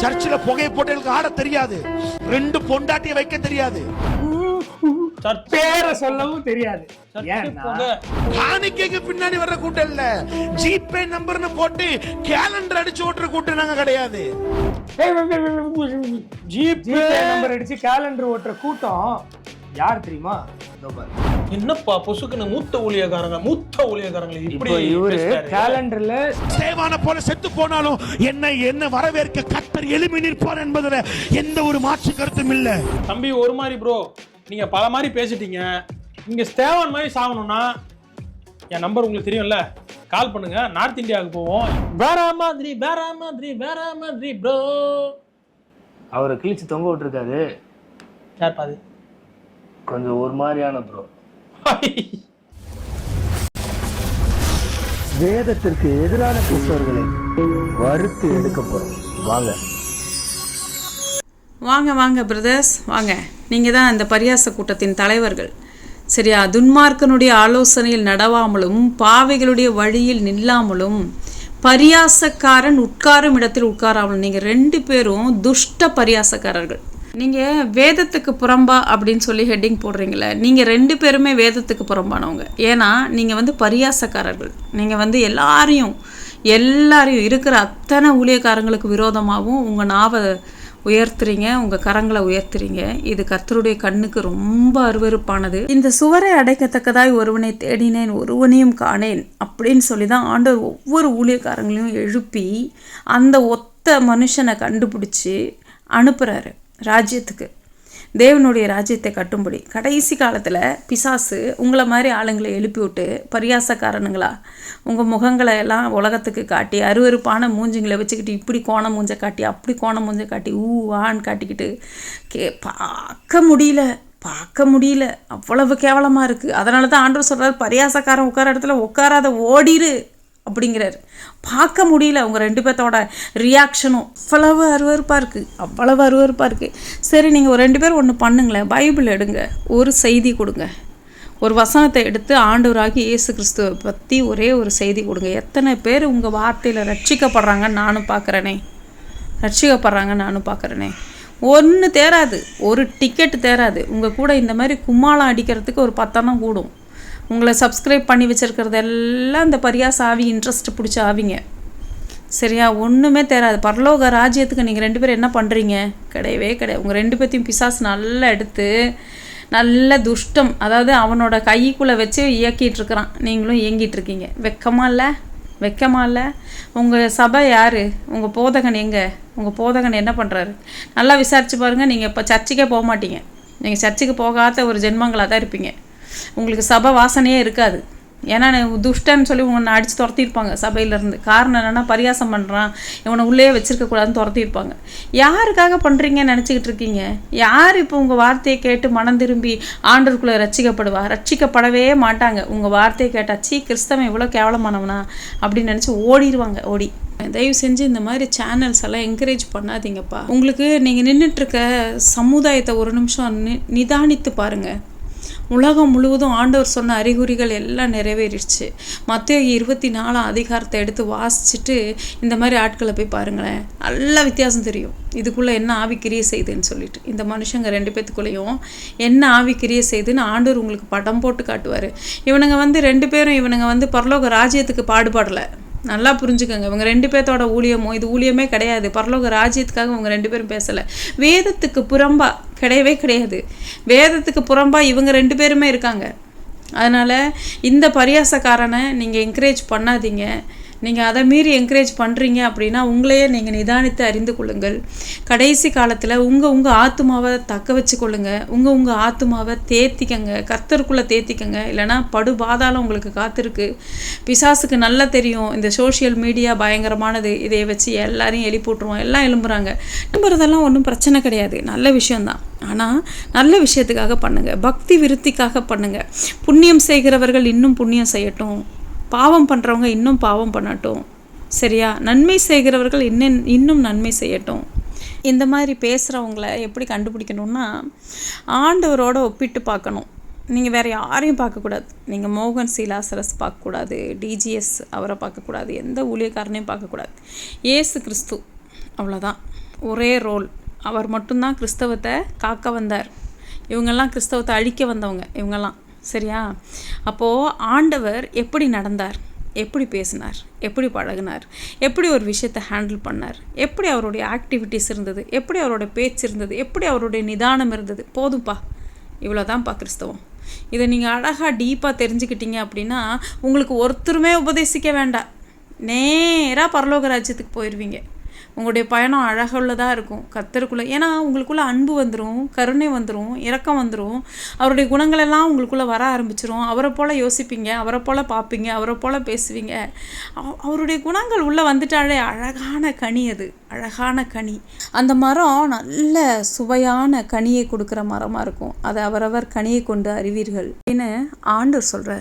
சர்ச்சில் புகை போட்டலுக்கு ஆட தெரியாது ரெண்டு பொண்டாட்டியை வைக்க தெரியாது பேரை சொல்லவும் தெரியாது காணிக்கைக்கு பின்னாடி வர்ற கூட்டம் இல்ல ஜிபே நம்பர்னு போட்டு கேலண்டர் அடிச்சு ஓட்டுற கூட்டம் நாங்க கிடையாது ஜிபே நம்பர் அடிச்சு கேலண்டர் ஓட்டுற கூட்டம் யார் தெரியுமா. என்னப்பா பொசுக்குன்னு மூத்த ஊழியக்காரங்க மூத்த ஊழியக்காரங்களை இப்படி இப்போ இவரு. கேலண்டர்ல சேவான போல செத்து போனாலும் என்ன என்ன வரவேற்க கத்தர் எழுப்பி நிற்பார் என்பதுல எந்த ஒரு மாற்று கருத்தும் இல்ல. தம்பி ஒரு மாதிரி ப்ரோ நீங்க பல மாதிரி பேசிட்டீங்க. நீங்க ஸ்டேவான் மாதிரி சாகணும்னா என் நம்பர் உங்களுக்கு தெரியும்ல. கால் பண்ணுங்க. நார்த் இந்தியாவுக்கு போவோம். வேற மாதிரி வேற மாதிரி வேற மாதிரி ப்ரோ அவரை கிழிச்சு தொங்க விட்டுருக்காரு. யார் பாது கொஞ்சம் ஒரு மாதிரியான ப்ரோ வேதத்திற்கு எதிரான கிறிஸ்தவர்களை வறுத்து எடுக்க போறோம். வாங்க. வாங்க வாங்க பிரதர்ஸ் வாங்க. நீங்கள் தான் இந்த பரியாச கூட்டத்தின் தலைவர்கள். சரியா? துன்மார்க்கனுடைய ஆலோசனையில் நடவாமலும் பாவைகளுடைய வழியில் நில்லாமலும் பரியாசக்காரன் உட்காரும் இடத்தில் உட்காராமலும் நீங்கள் ரெண்டு பேரும் துஷ்ட பரியாசக்காரர்கள். நீங்கள் வேதத்துக்கு புறம்பா அப்படின்னு சொல்லி ஹெட்டிங் போடுறீங்களே நீங்கள் ரெண்டு பேருமே வேதத்துக்கு புறம்பானவங்க. ஏன்னா நீங்கள் வந்து பரியாசக்காரர்கள். நீங்கள் வந்து எல்லாரையும் எல்லாரையும் இருக்கிற அத்தனை ஊழியக்காரங்களுக்கு விரோதமாகவும் உங்கள் நாவை உயர்த்துறீங்க உங்கள் கரங்களை உயர்த்துறீங்க. இது கர்த்தருடைய கண்ணுக்கு ரொம்ப அருவருப்பானது. இந்த சுவரை அடைக்கத்தக்கதாய் ஒருவனை தேடினேன் ஒருவனையும் காணேன் அப்படின்னு சொல்லி தான் ஆண்டவர் ஒவ்வொரு ஊழியக்காரங்களையும் எழுப்பி அந்த ஒத்த மனுஷனை கண்டுபிடிச்சி அனுப்புகிறாரு ராஜ்யத்துக்கு. தேவனுடைய ராஜ்யத்தை கட்டும்படி. கடைசி காலத்தில் பிசாசு உங்களை மாதிரி ஆளுங்களை எழுப்பி விட்டு பரியாசக்காரனுங்களா? உங்கள் முகங்களை எல்லாம் உலகத்துக்கு காட்டி அருவருப்பான மூஞ்சிங்களை வச்சுக்கிட்டு இப்படி கோண மூஞ்சை காட்டி அப்படி கோண மூஞ்சை காட்டி ஊ ஆன்னு காட்டிக்கிட்டு கே பார்க்க முடியல பார்க்க முடியல. அவ்வளவு கேவலமாக இருக்குது அதனால தான் ஆண்டவர் சொல்கிறார் பரியாசக்காரன் உட்கார இடத்துல உட்காராத ஓடிடு அப்படிங்கிறாரு. பார்க்க முடியல அவங்க ரெண்டு பேர்த்தோட ரியாக்ஷனும் அவ்வளவு அருவருப்பாக இருக்குது அவ்வளவு அருவருப்பாக இருக்குது சரி நீங்கள் ஒரு ரெண்டு பேரும் ஒன்று பண்ணுங்களேன். பைபிள் எடுங்க ஒரு செய்தி கொடுங்க. ஒரு வசனத்தை எடுத்து ஆண்டவராகி இயேசு கிறிஸ்துவை பற்றி ஒரே ஒரு செய்தி கொடுங்க. எத்தனை பேர் உங்கள் வார்த்தையில் ரட்சிக்கப்படுறாங்கன்னு நானும் பார்க்குறேனே. ரட்சிக்கப்படுறாங்கன்னு நானும் பார்க்குறேனே. ஒன்று தேராது ஒரு டிக்கெட் தேராது. உங்கள் கூட இந்த மாதிரி கும்மாளம் அடிக்கிறதுக்கு ஒரு பத்தெண்ணம் கூடும். உங்களை சப்ஸ்கிரைப் பண்ணி வச்சுருக்கிறது எல்லாம் இந்த பரியாச ஆவி இன்ட்ரெஸ்ட் பிடிச்ச ஆவிங்க. சரியா? ஒன்றுமே தெரியாது பரலோக ராஜ்யத்துக்கு நீங்கள் ரெண்டு பேரும் என்ன பண்ணுறீங்க கிடையவே கிடையாது. உங்கள் ரெண்டு பேர்த்தையும் பிசாஸ் நல்லா எடுத்து நல்ல துஷ்டம் அதாவது அவனோட கைக்குள்ளே வச்சு இயக்கிட்டுருக்குறான் நீங்களும் இயங்கிட்டு இருக்கீங்க. இல்லை? வெக்கமாக இல்லை? உங்கள் சபை யார்? உங்கள் போதகன் எங்கே? உங்கள் போதகன் என்ன பண்ணுறாரு நல்லா விசாரித்து பாருங்கள் நீங்கள் இப்போ சர்ச்சுக்கே போக மாட்டீங்க. நீங்கள் சர்ச்சுக்கு போகாத ஒரு ஜென்மங்களாக தான் இருப்பீங்க. உங்களுக்கு சபை வாசனையே இருக்காது. ஏன்னா நான் துஷ்டன்னு சொல்லி உன்னை அடித்து துரத்திருப்பாங்க சபையிலேருந்து. காரணம் என்னென்னா பரியாசம் பண்ணுறான் இவனை உள்ளே வச்சிருக்கக்கூடாதுன்னு துரத்திருப்பாங்க யாருக்காக பண்ணுறீங்கன்னு நினச்சிக்கிட்டு இருக்கீங்க? யார் இப்போ உங்கள் வார்த்தையை கேட்டு மனம் திரும்பி ஆண்டருக்குள்ளே ரட்சிக்கப்படுவா? ரட்சிக்கப்படவே மாட்டாங்க. உங்கள் வார்த்தையை கேட்டால் சீ கிறிஸ்தவன் இவ்வளோ கேவலமானவனா? அப்படின்னு நினச்சி ஓடிடுவாங்க ஓடி. தயவு செஞ்சு இந்த மாதிரி சேனல்ஸ் எல்லாம் என்கரேஜ் பண்ணாதீங்கப்பா. உங்களுக்கு நீங்கள் நின்றுட்டுருக்க சமுதாயத்தை ஒரு நிமிஷம் நி நிதானித்து பாருங்கள் உலகம் முழுவதும் ஆண்டவர் சொன்ன அறிகுறிகள் எல்லாம் நிறைவேறிடுச்சு. மத்திய இருபத்தி நாலாம் அதிகாரத்தை எடுத்து வாசிச்சுட்டு இந்த மாதிரி ஆட்களை போய் பாருங்களேன். நல்லா வித்தியாசம் தெரியும். இதுக்குள்ளே என்ன ஆவிக்கிரியை செய்துன்னு சொல்லிட்டு. இந்த மனுஷங்க ரெண்டு பேத்துக்குள்ளேயும் என்ன ஆவிக்கிரியை செய்துன்னு ஆண்டவர் உங்களுக்கு படம் போட்டு காட்டுவார். இவனுங்க வந்து ரெண்டு பேரும் இவனுங்க வந்து பரலோக ராஜ்யத்துக்கு பாடுபடலை. நல்லா புரிஞ்சுக்கோங்க. இவங்க ரெண்டு பேர்த்தோட ஊழியமோ இது ஊழியமே கிடையாது. பரலோக ராஜ்யத்துக்காக இவங்க ரெண்டு பேரும் பேசலை. வேதத்துக்கு புறம்பா கிடையவே கிடையாது. வேதத்துக்கு புறம்பாக இவங்க ரெண்டு பேருமே இருக்காங்க. அதனால் இந்த பரியாசக்காரனை நீங்கள் என்கரேஜ் பண்ணாதீங்க. நீங்கள் அதை மீறி என்கரேஜ் பண்ணுறீங்க அப்படின்னா உங்களையே நீங்கள் நிதானித்து அறிந்து கொள்ளுங்கள். கடைசி காலத்தில் உங்கள் உங்கள் ஆத்மாவை தக்க வச்சு கொள்ளுங்கள் உங்கள் உங்கள் ஆத்மாவை தேத்திக்கங்க. கர்த்தருக்குள்ளே தேத்திக்கங்க. இல்லைனா படு பாதாளம் உங்களுக்கு காத்திருக்கு. பிசாசுக்கு நல்லா தெரியும். இந்த சோஷியல் மீடியா பயங்கரமானது. இதை வச்சு எல்லாரையும் எழுப்பி விட்ருவோம் எல்லாம் எழும்புறாங்க. நம்புறதெல்லாம் ஒன்றும் பிரச்சனை கிடையாது. நல்ல விஷயம்தான். ஆனால் நல்ல விஷயத்துக்காக பண்ணுங்கள் பக்தி விருத்திக்காக பண்ணுங்கள் புண்ணியம் செய்கிறவர்கள் இன்னும் புண்ணியம் செய்யட்டும். பாவம் பண்ணுறவங்க இன்னும் பாவம் பண்ணட்டும். சரியா? நன்மை செய்கிறவர்கள் இன்னும் இன்னும் நன்மை செய்யட்டும். இந்த மாதிரி பேசுகிறவங்கள எப்படி கண்டுபிடிக்கணும்னா ஆண்டவரோட ஒப்பிட்டு பார்க்கணும். நீங்கள் வேறு யாரையும் பார்க்கக்கூடாது நீங்கள் மோகன் சீலாசரஸ் பார்க்கக்கூடாது டிஜிஎஸ் அவரை பார்க்கக்கூடாது எந்த ஊழியக்காரனையும் பார்க்கக்கூடாது ஏசு கிறிஸ்து அவ்வளோதான் ஒரே ரோல். அவர் மட்டும்தான் கிறிஸ்தவத்தை காக்க வந்தார். இவங்கெல்லாம் கிறிஸ்தவத்தை அழிக்க வந்தவங்க இவங்கெல்லாம். சரியா? அப்போது ஆண்டவர் எப்படி நடந்தார்? எப்படி பேசினார்? எப்படி பழகினார்? எப்படி ஒரு விஷயத்தை ஹேண்டில் பண்ணார்? எப்படி அவருடைய ஆக்டிவிட்டீஸ் இருந்தது? எப்படி அவருடைய பேச்சு இருந்தது? எப்படி அவருடைய நிதானம் இருந்தது? போதும்ப்பா இவ்வளோதான்ப்பா கிறிஸ்தவம். இதை நீங்கள் அழகாக டீப்பாக தெரிஞ்சுக்கிட்டீங்க அப்படின்னா உங்களுக்கு ஒருத்தருமே உபதேசிக்க வேண்டாம். நேராக பரலோக ராஜ்யத்துக்கு போயிடுவீங்க உங்களுடைய பயணம் அழகுள்ளதாக இருக்கும். கத்தருக்குள்ளே ஏன்னா உங்களுக்குள்ளே அன்பு வந்துடும் கருணை வந்துடும் இரக்கம் வந்துடும் அவருடைய குணங்களெல்லாம் உங்களுக்குள்ளே வர ஆரம்பிச்சிரும். அவரை போல் யோசிப்பீங்க அவரை போல் பார்ப்பீங்க அவரை போல் பேசுவீங்க. அவருடைய குணங்கள் உள்ளே வந்துட்டாலே அழகான கனி அது. அழகான கனி. அந்த மரம் நல்ல சுவையான கனியை கொடுக்குற மரமாக இருக்கும். அதை அவரவர் கனியை கொண்டு அறிவீர்கள். அப்படின்னு ஆண்டவர் சொல்கிறார்